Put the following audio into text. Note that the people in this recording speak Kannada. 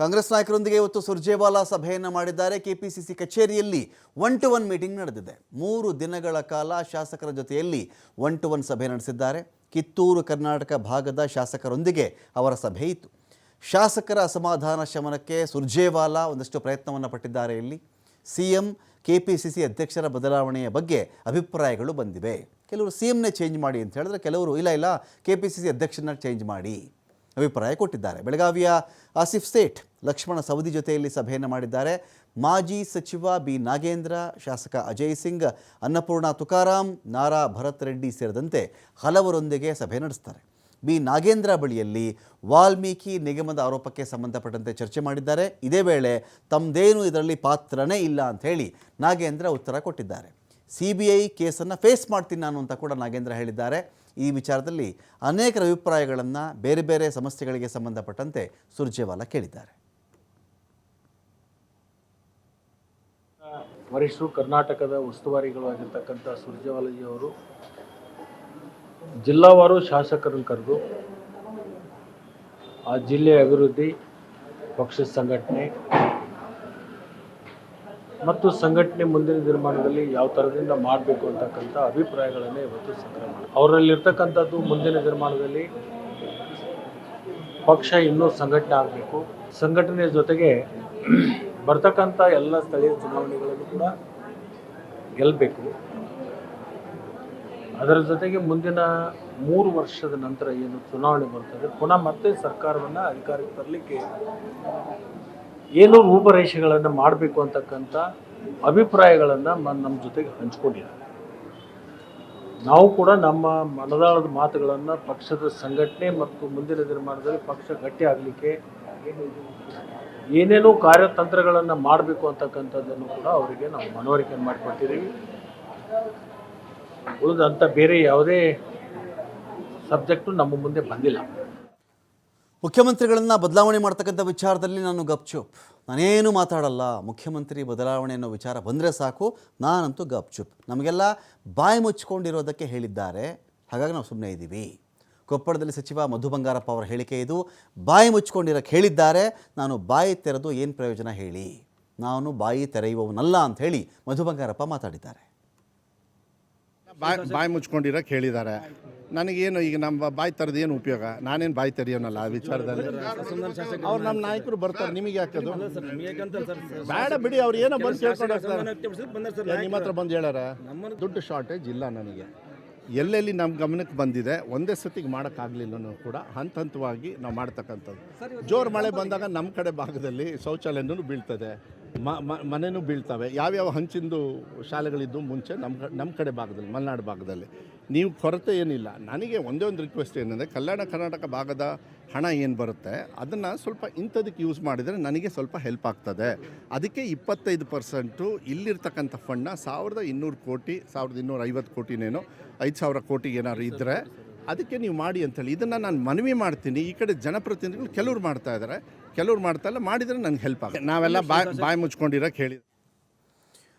ಕಾಂಗ್ರೆಸ್ ನಾಯಕರೊಂದಿಗೆ ಇವತ್ತು ಸುರ್ಜೇವಾಲಾ ಸಭೆಯನ್ನು ಮಾಡಿದ್ದಾರೆ. ಕೆಪಿಸಿಸಿ ಕಚೇರಿಯಲ್ಲಿ ಒನ್ ಟು ಒನ್ ಮೀಟಿಂಗ್ ನಡೆದಿದೆ. ಮೂರು ದಿನಗಳ ಕಾಲ ಶಾಸಕರ ಜೊತೆಯಲ್ಲಿ ಒನ್ ಟು ಒನ್ ಸಭೆ ನಡೆಸಿದ್ದಾರೆ. ಕಿತ್ತೂರು, ಕರ್ನಾಟಕ ಭಾಗದ ಶಾಸಕರೊಂದಿಗೆ ಅವರ ಸಭೆ ಇತ್ತು. ಶಾಸಕರ ಅಸಮಾಧಾನ ಶಮನಕ್ಕೆ ಸುರ್ಜೇವಾಲಾ ಒಂದಷ್ಟು ಪ್ರಯತ್ನವನ್ನು ಪಟ್ಟಿದ್ದಾರೆ ಇಲ್ಲಿ. C M K P C C ಅಧ್ಯಕ್ಷರ ಬದಲಾವಣೆಯ ಬಗ್ಗೆ ಅಭಿಪ್ರಾಯಗಳು ಬಂದಿವೆ. ಕೆಲವರು ಸಿ ಎಂನೇ ಚೇಂಜ್ ಮಾಡಿ ಅಂತ ಹೇಳಿದ್ರೆ ಕೆಲವರು, ಇಲ್ಲ ಇಲ್ಲ ಕೆ ಪಿ ಸಿ ಸಿ ಅಧ್ಯಕ್ಷನ ಚೇಂಜ್ ಮಾಡಿ. ಅಭಿಪ್ರಾಯ ಕೊಟ್ಟಿದ್ದಾರೆ. ಬೆಳಗಾವಿಯ ಆಸಿಫ್ ಸೇಠ್ ಲಕ್ಷ್ಮಣ ಸವದಿ ಜೊತೆಯಲ್ಲಿ ಸಭೆಯನ್ನು ಮಾಡಿದ್ದಾರೆ. ಮಾಜಿ ಸಚಿವ ಬಿ ನಾಗೇಂದ್ರ, ಶಾಸಕ ಅಜಯ್ ಸಿಂಗ್, ಅನ್ನಪೂರ್ಣ ತುಕಾರಾಂ, ನಾರಾ ಭರತ್ ರೆಡ್ಡಿ ಸೇರಿದಂತೆ ಹಲವರೊಂದಿಗೆ ಸಭೆ ನಡೆಸ್ತಾರೆ. ಬಿ ನಾಗೇಂದ್ರ ಬಳಿಯಲ್ಲಿ ವಾಲ್ಮೀಕಿ ನಿಗಮದ ಆರೋಪಕ್ಕೆ ಸಂಬಂಧಪಟ್ಟಂತೆ ಚರ್ಚೆ ಮಾಡಿದ್ದಾರೆ. ಇದೇ ವೇಳೆ ತಮ್ಮದೇನು ಇದರಲ್ಲಿ ಪಾತ್ರನೇ ಇಲ್ಲ ಅಂತ ಹೇಳಿ ನಾಗೇಂದ್ರ ಉತ್ತರ ಕೊಟ್ಟಿದ್ದಾರೆ. ಸಿ ಬಿ ಐ ಕೇಸನ್ನು ಫೇಸ್ ಮಾಡ್ತೀನಿ ನಾನು ಅಂತ ಕೂಡ ನಾಗೇಂದ್ರ ಹೇಳಿದ್ದಾರೆ. ಈ ವಿಚಾರದಲ್ಲಿ ಅನೇಕರ ಅಭಿಪ್ರಾಯಗಳನ್ನು ಬೇರೆ ಬೇರೆ ಸಮಸ್ಯೆಗಳಿಗೆ ಸಂಬಂಧಪಟ್ಟಂತೆ ಸುರ್ಜೇವಾಲಾ ಕೇಳಿದ್ದಾರೆ. ವರಿಷ್ಠರು ಕರ್ನಾಟಕದ ಉಸ್ತುವಾರಿಗಳು ಆಗಿರ್ತಕ್ಕಂಥ ಸುರ್ಜೇವಾಲಾಜಿ ಅವರು ಜಿಲ್ಲಾವಾರು ಶಾಸಕರನ್ನು ಕರೆದು ಆ ಜಿಲ್ಲೆಯ ಅಭಿವೃದ್ಧಿ ಪಕ್ಷದ ಸಂಘಟನೆ ಮತ್ತು ಸಂಘಟನೆ ಮುಂದಿನ ನಿರ್ಮಾಣದಲ್ಲಿ ಯಾವ ಥರದಿಂದ ಮಾಡಬೇಕು ಅಂತಕ್ಕಂಥ ಅಭಿಪ್ರಾಯಗಳನ್ನೇ ಇವತ್ತು ಸಂಗ್ರಹ ಮಾಡಿ. ಅವರಲ್ಲಿರ್ತಕ್ಕಂಥದ್ದು ಮುಂದಿನ ನಿರ್ಮಾಣದಲ್ಲಿ ಪಕ್ಷ ಇನ್ನೂ ಸಂಘಟನೆ ಆಗಬೇಕು. ಸಂಘಟನೆ ಜೊತೆಗೆ ಬರ್ತಕ್ಕಂಥ ಎಲ್ಲ ಸ್ಥಳೀಯ ಚುನಾವಣೆಗಳನ್ನು ಕೂಡ ಗೆಲ್ಲಬೇಕು. ಅದರ ಜೊತೆಗೆ ಮುಂದಿನ ಮೂರು ವರ್ಷದ ನಂತರ ಏನು ಚುನಾವಣೆ ಬರ್ತದೆ, ಪುನಃ ಮತ್ತೆ ಸರ್ಕಾರವನ್ನು ಅಧಿಕಾರಕ್ಕೆ ತರಲಿಕ್ಕೆ ಏನು ರೂಪರೇಷೆಗಳನ್ನು ಮಾಡಬೇಕು ಅಂತಕ್ಕಂಥ ಅಭಿಪ್ರಾಯಗಳನ್ನು ನಮ್ಮ ಜೊತೆಗೆ ಹಂಚ್ಕೊಂಡಿದ್ದಾರೆ. ನಾವು ಕೂಡ ನಮ್ಮ ಮನದಾಳದ ಮಾತುಗಳನ್ನು ಪಕ್ಷದ ಸಂಘಟನೆ ಮತ್ತು ಮುಂದಿನ ನಿರ್ಮಾಣದಲ್ಲಿ ಪಕ್ಷ ಗಟ್ಟಿ ಆಗಲಿಕ್ಕೆ ಏನೇನೋ ಕಾರ್ಯತಂತ್ರಗಳನ್ನು ಮಾಡಬೇಕು ಅಂತಕ್ಕಂಥದ್ದನ್ನು ಕೂಡ ಅವರಿಗೆ ನಾವು ಮನವರಿಕೆ ಮಾಡಿಕೊಟ್ಟಿದ್ದೀವಿ ಉಳಿದಂಥ ಬೇರೆ ಯಾವುದೇ ಸಬ್ಜೆಕ್ಟು ನಮ್ಮ ಮುಂದೆ ಬಂದಿಲ್ಲ. ಮುಖ್ಯಮಂತ್ರಿಗಳನ್ನು ಬದಲಾವಣೆ ಮಾಡ್ತಕ್ಕಂಥ ವಿಚಾರದಲ್ಲಿ ನಾನು ಗಪ್ಚುಪ್. ನಾನೇನು ಮಾತಾಡಲ್ಲ. ಮುಖ್ಯಮಂತ್ರಿ ಬದಲಾವಣೆ ಅನ್ನೋ ವಿಚಾರ ಬಂದರೆ ಸಾಕು, ನಾನಂತೂ ಗಪ್ಚುಪ್. ನಮಗೆಲ್ಲ ಬಾಯಿ ಮುಚ್ಚಿಕೊಂಡಿರೋದಕ್ಕೆ ಹೇಳಿದ್ದಾರೆ. ಹಾಗಾಗಿ ನಾವು ಸುಮ್ಮನೆ ಇದ್ದೀವಿ ಕೊಪ್ಪಳದಲ್ಲಿ ಸಚಿವ ಮಧು ಬಂಗಾರಪ್ಪ ಅವರ ಹೇಳಿಕೆ ಇದು. ಬಾಯಿ ಮುಚ್ಚಿಕೊಂಡಿರೋಕ್ಕೆ ಹೇಳಿದ್ದಾರೆ. ನಾನು ಬಾಯಿ ತೆರೆದು ಏನು ಪ್ರಯೋಜನ ಹೇಳಿ? ನಾನು ಬಾಯಿ ತೆರೆಯುವವನಲ್ಲ ಅಂತ ಹೇಳಿ ಮಧು ಬಂಗಾರಪ್ಪ ಮಾತಾಡಿದ್ದಾರೆ. ಬಾಯ್, ಬಾಯಿ ಮುಚ್ಕೊಂಡಿರೋಕೆ ಹೇಳಿದ್ದಾರೆ. ನನಗೇನು ಈಗ ನಮ್ಮ ಬಾಯಿ ತರದು ಏನು ಉಪಯೋಗ? ನಾನೇನು ಬಾಯಿ ತೆರೆಯೋನಲ್ಲ ಆ ವಿಚಾರದಲ್ಲಿ? ಅವ್ರು ನಮ್ಮ ನಾಯಕರು ಬರ್ತಾರೆ, ನಿಮಗೆ ಹಾಕೋದು ಬೇಡ ಬಿಡಿ, ಅವ್ರು ಏನೋ ಬಂದು ಕೇಳ್ಕೊಂಡು ಹೋಗ್ತಾರೆ. ನಿಮ್ಮ ಹತ್ರ ಬಂದು ಹೇಳಾರ? ದುಡ್ಡು ಶಾರ್ಟೇಜ್ ಇಲ್ಲ ನನಗೆ. ಎಲ್ಲೆಲ್ಲಿ ನಮ್ಮ ಗಮನಕ್ಕೆ ಬಂದಿದೆ ಒಂದೇ ಸತಿಗೆ ಮಾಡೋಕ್ಕಾಗಲಿಲ್ಲನೂ ಕೂಡ ಹಂತ ಹಂತವಾಗಿ ನಾವು ಮಾಡ್ತಕ್ಕಂಥದ್ದು. ಜೋರು ಮಳೆ ಬಂದಾಗ ನಮ್ಮ ಕಡೆ ಭಾಗದಲ್ಲಿ ಶೌಚಾಲಯನೂ ಬೀಳ್ತದೆ. ಮ ಮ- ಮನೆನೂ ಬೀಳ್ತವೆ. ಯಾವ್ಯಾವ ಹಂಚಿಂದು ಶಾಲೆಗಳಿದ್ದು ಮುಂಚೆ ನಮ್ಮ ನಮ್ಮ ಕಡೆ ಭಾಗದಲ್ಲಿ ಮಲೆನಾಡು ಭಾಗದಲ್ಲಿ. ನೀವು ಕೊರತೆ ಏನಿಲ್ಲ. ನನಗೆ ಒಂದೇ ಒಂದು ರಿಕ್ವೆಸ್ಟ್ ಏನಂದರೆ ಕಲ್ಯಾಣ ಕರ್ನಾಟಕ ಭಾಗದ ಹಣ ಏನು ಬರುತ್ತೆ ಅದನ್ನು ಸ್ವಲ್ಪ ಇಂಥದಕ್ಕೆ ಯೂಸ್ ಮಾಡಿದರೆ ನನಗೆ ಸ್ವಲ್ಪ ಹೆಲ್ಪ್ ಆಗ್ತದೆ. ಅದಕ್ಕೆ ಇಪ್ಪತ್ತೈದು ಪರ್ಸೆಂಟು ಇಲ್ಲಿರ್ತಕ್ಕಂಥ ಫಂಡ್ನ ಸಾವಿರದ ಇನ್ನೂರು ಕೋಟಿ ಸಾವಿರದ ಇನ್ನೂರ ಐವತ್ತು ಕೋಟಿನೇನೋ ಐದು ಸಾವಿರ ಕೋಟಿ ಏನಾದ್ರು ಇದ್ದರೆ ಅದಕ್ಕೆ ನೀವು ಮಾಡಿ ಅಂತೇಳಿ. ಇದನ್ನು ನಾನು ಮನವಿ ಮಾಡ್ತೀನಿ. ಈ ಕಡೆ ಜನಪ್ರತಿನಿಧಿಗಳು ಕೆಲವ್ರು ಮಾಡ್ತಾ ಇದ್ದಾರೆ ಕೆಲವ್ರು ಮಾಡ್ತಾ ಇಲ್ಲ ಮಾಡಿದರೆ ನನಗೆ ಹೆಲ್ಪ್ ಆಗುತ್ತೆ. ನಾವೆಲ್ಲ ಬಾಯ್ ಬಾಯಿ ಮುಚ್ಕೊಂಡಿರೋಕೆ ಹೇಳಿ